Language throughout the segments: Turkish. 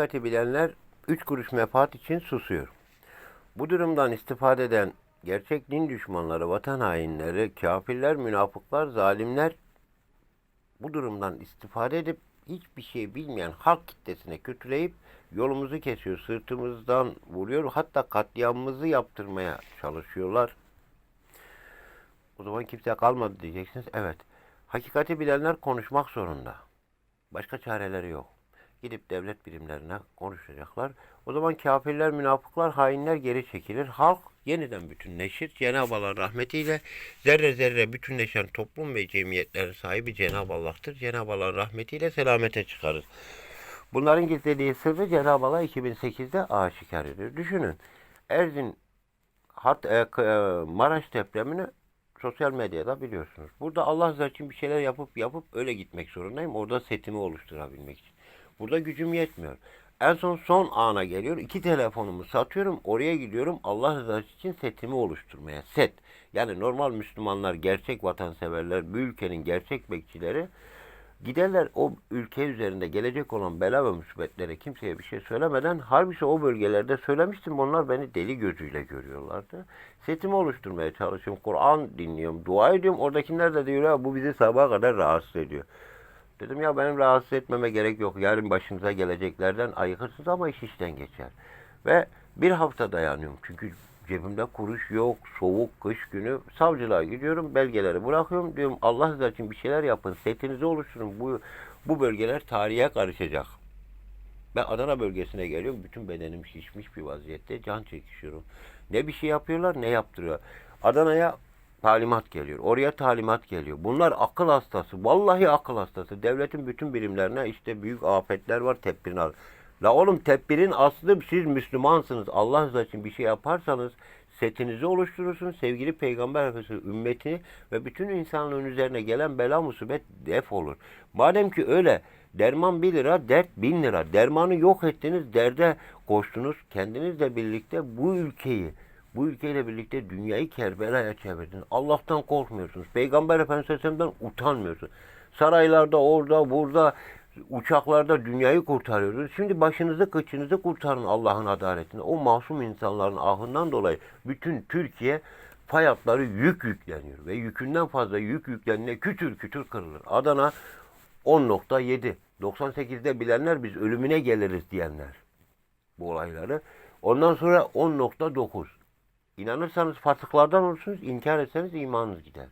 Hakikati bilenler üç kuruş menfaat için susuyor. Bu durumdan istifade eden gerçek din düşmanları, vatan hainleri, kafirler, münafıklar, zalimler bu durumdan istifade edip hiçbir şey bilmeyen halk kitlesine kötüleyip yolumuzu kesiyor, sırtımızdan vuruyor, hatta katliamımızı yaptırmaya çalışıyorlar. O zaman kimse kalmadı diyeceksiniz. Evet. Hakikati bilenler konuşmak zorunda. Başka çareleri yok. Gidip devlet birimlerine konuşacaklar. O zaman kafirler, münafıklar, hainler geri çekilir. Halk yeniden bütünleşir. Cenab-ı Allah'ın rahmetiyle zerre zerre bütünleşen toplum ve cemiyetlerin sahibi Cenab-ı Allah'tır. Cenab-ı Allah'ın rahmetiyle selamete çıkarız. Bunların gizlediği sırrı Cenab-ı Allah 2008'de aşikar ediyor. Düşünün. Erzin Hat, e, e, Maraş depremini sosyal medyada biliyorsunuz. Burada Allah için bir şeyler yapıp yapıp öyle gitmek zorundayım. Orada setimi oluşturabilmek için. Burada gücüm yetmiyor. En son son ana geliyor. İki telefonumu satıyorum. Oraya gidiyorum. Allah rızası için setimi oluşturmaya. Set. Yani normal Müslümanlar, gerçek vatanseverler, bu ülkenin gerçek bekçileri Giderler o ülke üzerinde gelecek olan bela ve musibetlere kimseye bir şey söylemeden halbuki o bölgelerde söylemiştim onlar beni deli gözüyle görüyorlardı. Setimi oluşturmaya çalışıyorum. Kur'an dinliyorum, dua ediyorum. Oradakiler de diyor ya bu bizi sabaha kadar rahatsız ediyor. Dedim ya benim rahatsız etmeme gerek yok. Yarın başınıza geleceklerden ayıkırsınız ama iş işten geçer. Ve bir hafta dayanıyorum. Çünkü cebimde kuruş yok, soğuk, kış günü. Savcılığa gidiyorum, belgeleri bırakıyorum. Diyorum Allah rızası için bir şeyler yapın, setinizi oluşturun. Bu, bu bölgeler tarihe karışacak. Ben Adana bölgesine geliyorum. Bütün bedenim şişmiş bir vaziyette. Can çekişiyorum. Ne bir şey yapıyorlar ne yaptırıyor. Adana'ya talimat geliyor. Oraya talimat geliyor. Bunlar akıl hastası. Vallahi akıl hastası. Devletin bütün birimlerine işte büyük afetler var tedbirini al. La oğlum tedbirin aslı siz Müslümansınız. Allah için bir şey yaparsanız setinizi oluşturursun. Sevgili Peygamber Efendimiz ümmetini ve bütün insanlığın üzerine gelen bela musibet def olur. Madem ki öyle derman 1 lira, dert 1000 lira. Dermanı yok ettiniz, derde koştunuz. Kendinizle birlikte bu ülkeyi bu ülkeyle birlikte dünyayı Kerbela'ya çevirdiniz. Allah'tan korkmuyorsunuz. Peygamber Efendimiz Aleyhisselam'dan utanmıyorsunuz. Saraylarda, orada, burada, uçaklarda dünyayı kurtarıyoruz. Şimdi başınızı, kıçınızı kurtarın Allah'ın adaletine. O masum insanların ahından dolayı bütün Türkiye fay yük yükleniyor. Ve yükünden fazla yük yüklenine kütür kütür kırılır. Adana 10.7. 98'de bilenler biz ölümüne geliriz diyenler bu olayları. Ondan sonra 10.9. İnanırsanız fasıklardan olursunuz, inkar etseniz imanınız gider.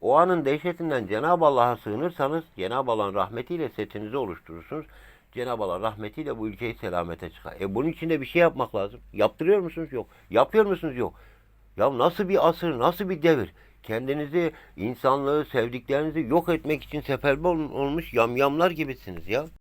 O anın dehşetinden Cenab-ı Allah'a sığınırsanız Cenab-ı Allah'ın rahmetiyle setinizi oluşturursunuz. Cenab-ı Allah rahmetiyle bu ülkeyi selamete çıkar. E bunun için de bir şey yapmak lazım. Yaptırıyor musunuz? Yok. Yapıyor musunuz? Yok. Ya nasıl bir asır, nasıl bir devir? Kendinizi, insanlığı, sevdiklerinizi yok etmek için seferber ol- olmuş yamyamlar gibisiniz ya.